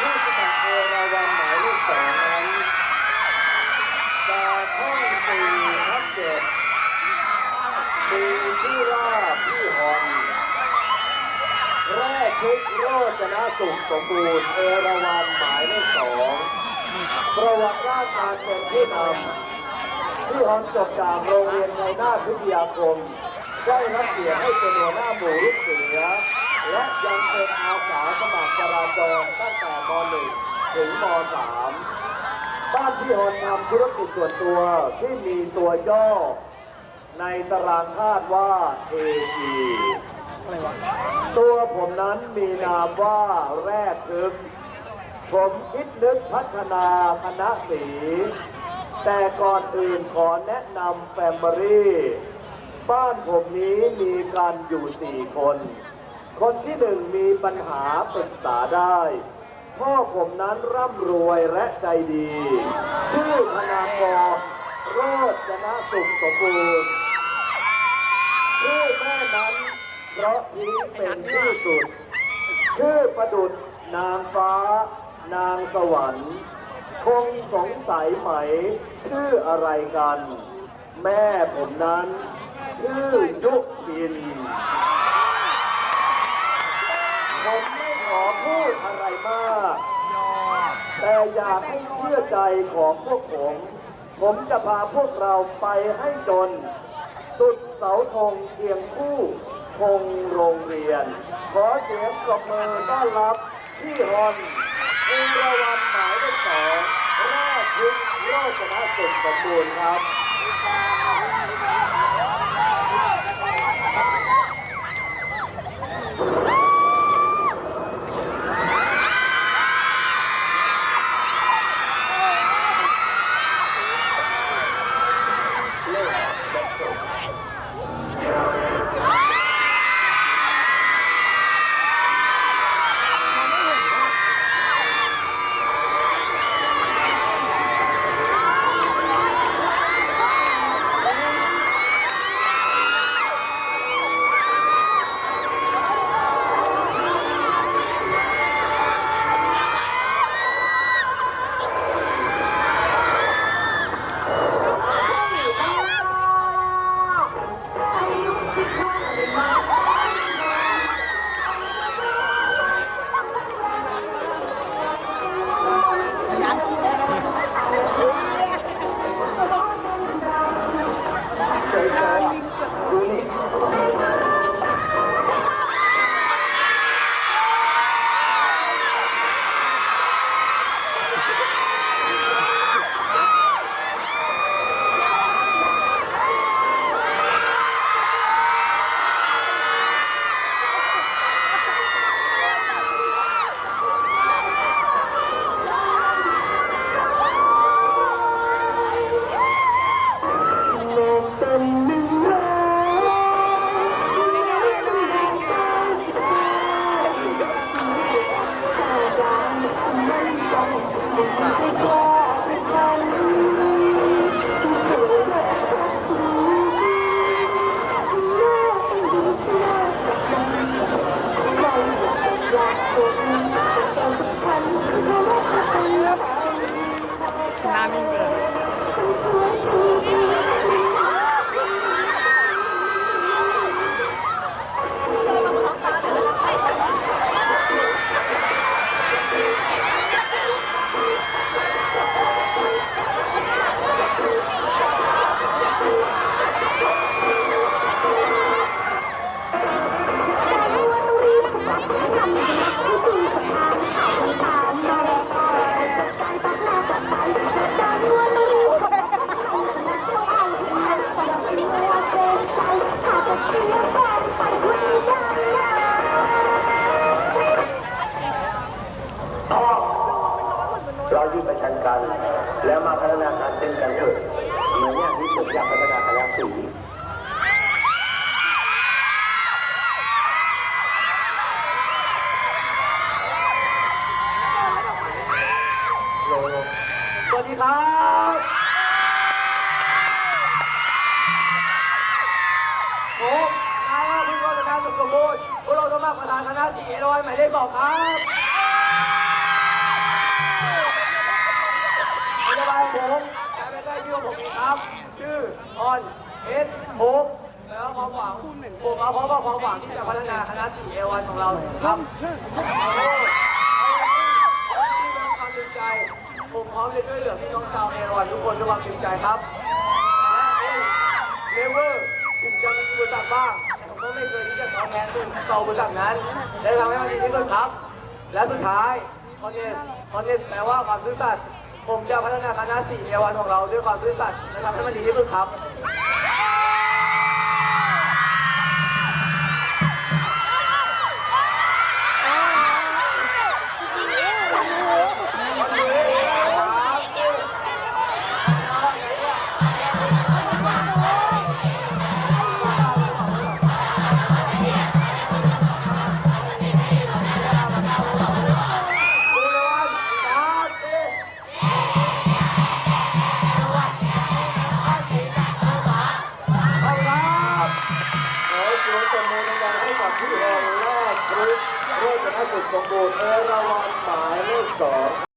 ผู้สมัครเอราวันหมายเลขสองนั้นจากห้องสี่ทับเจ็ดมีชื่อว่าพี่ฮอนแรกชุดโรจนะสุขสมบูรณ์เอราวันหมายเลขสองประวัติด้านการเป็นผู้นำพี่ฮอนจบจากโรงเรียนในหน้าพิทยาคมได้รับเกียรติให้เป็นหัวหน้าหมู่ลูกเสือ และยังเป็นอาสาสมัครจราจรตั้งแต่ม .1 ถึงม .3 บ้านพี่ฮอนทำธุรกิจส่วนตัวที่มีตัวย่อ ในตารางคาดว่า AE ตัวผมนั้นมีนามว่าแรกทึก ผมคิดนึกพัฒนาคณะสี แต่ก่อนอื่นขอแนะนำแฟมิลี่ บ้านผมนี้มีกันอยู่สี่คน คนที่หนึ่งมีปัญหาปรึกษาได้ พ่อผมนั้นร่ำรวยและใจดี ชื่อธนากรโรจนะสุขสมบูรณ์ชื่อแม่นั้นเพราะทิ้งเป็นที่สุด ชื่อประดุษนางฟ้า นางสวรรค์คงสงสัยไหม ชื่ออะไรกัน แม่ผมนั้น ชื่อยุพิน ผมไม่ขอพูดอะไรมาก แต่อยากให้เชื่อใจของพวกผม ผมจะพาพวกเราไปให้จน สุดเสาธงเคียงคู่ธงโรงเรียน ขอเสียงปรบมือต้อนรับพี่ฮอนเอราวันหมายเลขสองแรกยุคโรจนะสุขสมบูรณ์ครับ เรายู่ประชันกัน แล้วมาพัฒนาการเต้นกันเถอะเหมือนอย่างที่ผมอยากพัฒนาคณะสีสวัสดีครับผมนายพิธีกรการสุขสมบูรณ์พวกเราสมัครประธานคณะสีร้อยหมายเลขสองครับ ตัวผมเองครับ ชื่อออนเอสโฮปแล้วความหวังผมเอาเพราะว่าความหวังที่จะพัฒนาคณะสี่เอวันของเราครับโอ้ที่เป็นความจริงใจ ผมพร้อมจะช่วยเหลือพี่น้องชาวเอวันทุกคนด้วยความจริงใจครับเลเวอร์ถึงจะมีบริษัทบ้างผมก็ไม่เคยที่จะท้อแท้ซึ่งต่อบริษัทนั้นได้ทำให้มันดีที่สุดครับ และสุดท้ายคอนเนต์คอนเนต์แปลว่าความซื่อสัตย์ ผมจะพัฒนาคณะสี่เอวันของเราด้วยความซื่อสัตย์นะครับให้มันดีที่สุดครับ นแรกครุฑโรจนสุขสมบูรณ์เอราวัณหมายเลขสอง